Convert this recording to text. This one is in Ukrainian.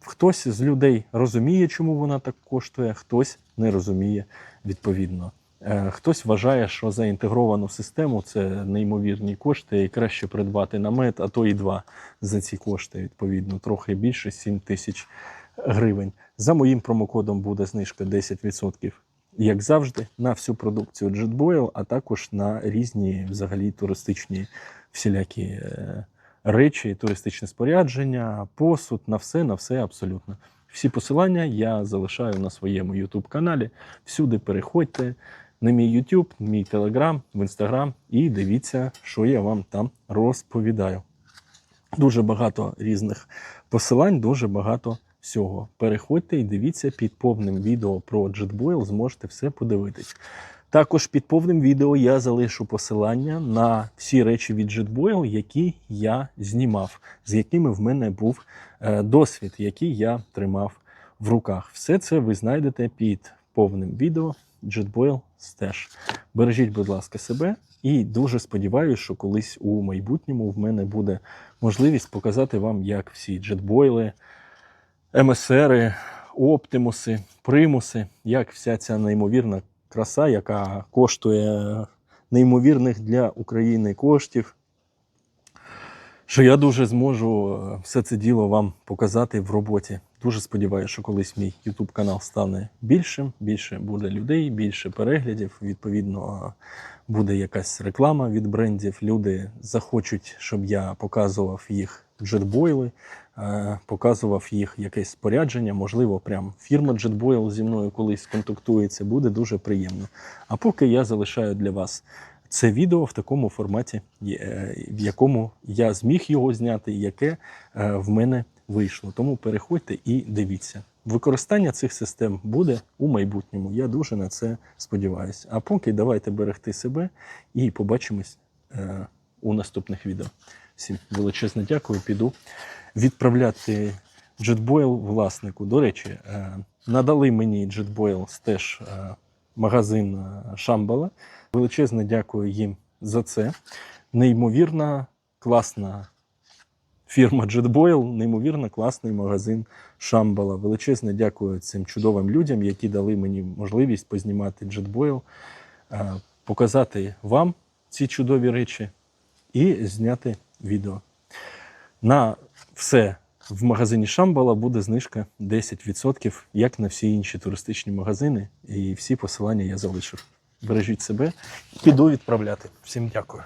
Хтось з людей розуміє, чому вона так коштує, хтось не розуміє відповідно. Е, Хтось вважає, що за інтегровану систему це неймовірні кошти, і краще придбати намет, а то і два за ці кошти, відповідно, трохи більше 7 тисяч гривень. За моїм промокодом буде знижка 10%, як завжди, на всю продукцію JetBoil, а також на різні взагалі туристичні всілякі е, речі, туристичне спорядження, посуд, на все, на все абсолютно. Всі посилання я залишаю на своєму YouTube каналі. Всюди переходьте на мій YouTube, мій Telegram, в Instagram і дивіться, що я вам там розповідаю. Дуже багато різних посилань, дуже багато всього. Переходьте і дивіться під повним відео про JetBoil, зможете все подивитись. Також під повним відео я залишу посилання на всі речі від JetBoil, які я знімав, з якими в мене був е, досвід, який я тримав в руках. Все це ви знайдете під повним відео JetBoil Стеж. Бережіть, будь ласка, себе, і дуже сподіваюся, що колись у майбутньому в мене буде можливість показати вам, як всі джетбойли, МСРи, Оптимуси, примуси, як вся ця неймовірна краса, яка коштує неймовірних для України коштів. Що я дуже зможу е, все це діло вам показати в роботі. Дуже сподіваюся, що колись мій YouTube канал стане більшим, більше буде людей, більше переглядів. Відповідно, буде якась реклама від брендів. Люди захочуть, щоб я показував їх джетбойли, е, показував їх якесь спорядження. Можливо, прям фірма JetBoil зі мною колись контактується, буде дуже приємно. А поки я залишаю для вас це відео в такому форматі, е, в якому я зміг його зняти, яке е, в мене вийшло. Тому переходьте і дивіться. Використання цих систем буде у майбутньому. Я дуже на це сподіваюся. А поки давайте берегти себе і побачимось у наступних відео. Всім величезне дякую. Піду відправляти JetBoil власнику. До речі, е, надали мені JetBoil теж е, магазин е, Шамбала. Величезне дякую їм за це. Неймовірна, класна фірма JetBoil, неймовірно класний магазин Шамбала. Величезне дякую цим чудовим людям, які дали мені можливість познімати JetBoil, показати вам ці чудові речі і зняти відео. На все в магазині Шамбала буде знижка 10%, як на всі інші туристичні магазини. І всі посилання я залишив. Бережіть себе, піду відправляти. Всім дякую.